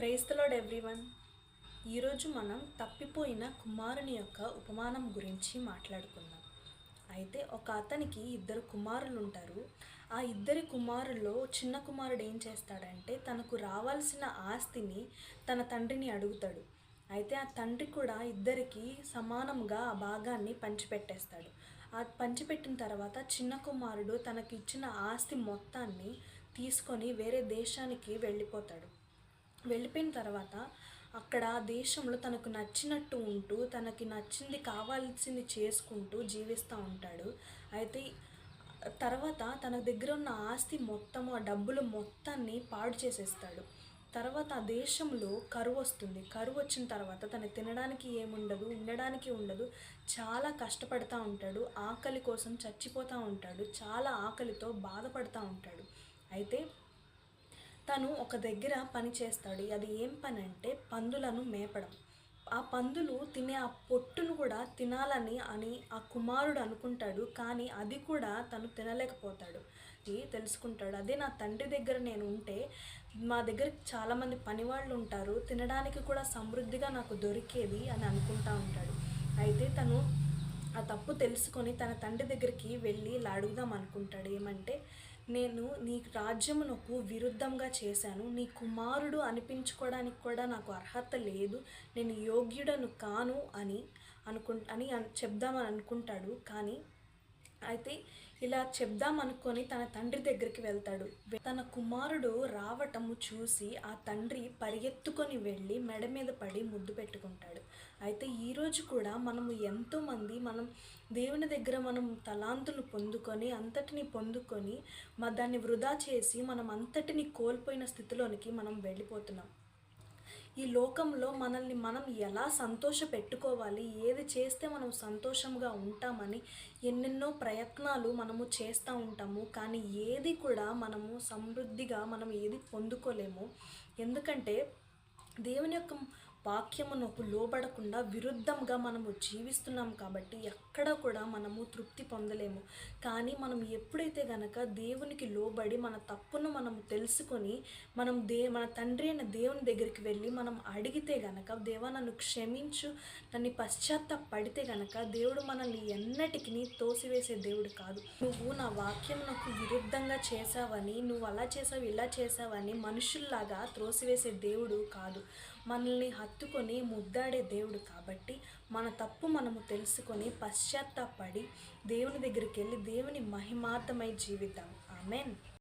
ప్రేస్తలోడ్ everyone. ఈరోజు మనం తప్పిపోయిన కుమారుని యొక్క ఉపమానం గురించి మాట్లాడుకుందాం. అయితే ఒక అతనికి ఇద్దరు కుమారులు ఉంటారు ఆ ఇద్దరి కుమారుల్లో చిన్న కుమారుడు ఏం చేస్తాడంటే తనకు రావాల్సిన ఆస్తిని తన తండ్రిని అడుగుతాడు. అయితే ఆ తండ్రి కూడా ఇద్దరికి సమానంగా ఆ భాగాన్ని పంచిపెట్టేస్తాడు. ఆ పంచిపెట్టిన తర్వాత చిన్న కుమారుడు తనకి ఇచ్చిన ఆస్తి మొత్తాన్ని తీసుకొని వేరే దేశానికి వెళ్ళిపోతాడు. వెళ్ళిపోయిన తర్వాత అక్కడ ఆ దేశంలో తనకు నచ్చినట్టు ఉంటూ తనకి నచ్చింది కావాల్సింది చేసుకుంటూ జీవిస్తూ ఉంటాడు. అయితే తర్వాత తన దగ్గర ఉన్న ఆస్తి మొత్తము ఆ డబ్బులు మొత్తాన్ని పాడు చేసేస్తాడు. తర్వాత ఆ దేశంలో కరువు వస్తుంది. కరువు వచ్చిన తర్వాత తను తినడానికి ఏముండదు ఉండడానికి ఉండదు చాలా కష్టపడతా ఉంటాడు ఆకలి కోసం చచ్చిపోతూ ఉంటాడు చాలా ఆకలితో బాధపడతా ఉంటాడు. అయితే తను ఒక దగ్గర పని చేస్తాడు. అది ఏం పని అంటే పందులను మేపడం. ఆ పందులు తినే ఆ పొట్టును కూడా తినాలని అని ఆ కుమారుడు అనుకుంటాడు. కానీ అది కూడా తను తినలేకపోతాడు. తెలుసుకుంటాడు. అదే నా తండ్రి దగ్గర నేను ఉంటే మా దగ్గర చాలామంది పనివాళ్ళు ఉంటారు. తినడానికి కూడా సమృద్ధిగా నాకు దొరికేది అని అనుకుంటా ఉంటాడు. అయితే తను ఆ తప్పు తెలుసుకొని తన తండ్రి దగ్గరికి వెళ్ళి ఇలా అడుగుదాం అనుకుంటాడు. ఏమంటే నేను నీ రాజ్యమునకు విరుద్ధంగా చేశాను. నీ కుమారుడు అనిపించుకోవడానికి కూడా నాకు అర్హత లేదు. నేను యోగ్యుడను కాను అని అనుకు అని చెప్దామని అనుకుంటాడు. కానీ అయితే ఇలా చెప్దాం అనుకొని తన తండ్రి దగ్గరికి వెళ్తాడు. తన కుమారుడు రావటము చూసి ఆ తండ్రి పరిగెత్తుకొని వెళ్ళి మెడ మీద పడి ముద్దు పెట్టుకుంటాడు. అయితే ఈరోజు కూడా మనము ఎంతోమంది మనం దేవుని దగ్గర మనం తలాంతులు పొందుకొని అంతటిని పొందుకొని మా దాన్ని వృధా చేసి మనం అంతటిని కోల్పోయిన స్థితిలోనికి మనం వెళ్ళిపోతున్నాం. ఈ లోకంలో మనల్ని మనం ఎలా సంతోష పెట్టుకోవాలి ఏది చేస్తే మనం సంతోషంగా ఉంటామని ఎన్నెన్నో ప్రయత్నాలు మనము చేస్తూ ఉంటాము. కానీ ఏది కూడా మనము సమృద్ధిగా మనం ఏది పొందుకోలేము. ఎందుకంటే దేవుని యొక్క వాక్యమునకు లోబడకుండా విరుద్ధంగా మనము జీవిస్తున్నాం కాబట్టి ఎక్కడ కూడా మనము తృప్తి పొందలేము. కానీ మనం ఎప్పుడైతే గనక దేవునికి లోబడి మన తప్పును మనం తెలుసుకొని మనం దే మన తండ్రి అయిన దేవుని దగ్గరికి వెళ్ళి మనం అడిగితే గనక దేవా నన్ను క్షమించు నన్ను పశ్చాత్తాపడితే గనక దేవుడు మనల్ని ఎన్నటికి తోసివేసే దేవుడు కాదు. నువ్వు నా వాక్యమునకు విరుద్ధంగా చేశావని నువ్వు అలా చేసావు ఇలా చేసావని మనుషుల్లాగా త్రోసివేసే దేవుడు కాదు. మనల్ని హత్తుకొని ముద్దాడే దేవుడు కాబట్టి మన తప్పు మనము తెలుసుకొని పశ్చాత్తాపడి దేవుని దగ్గరికి వెళ్ళి దేవుని మహిమార్థమై జీవిద్దాం. ఆమెన్.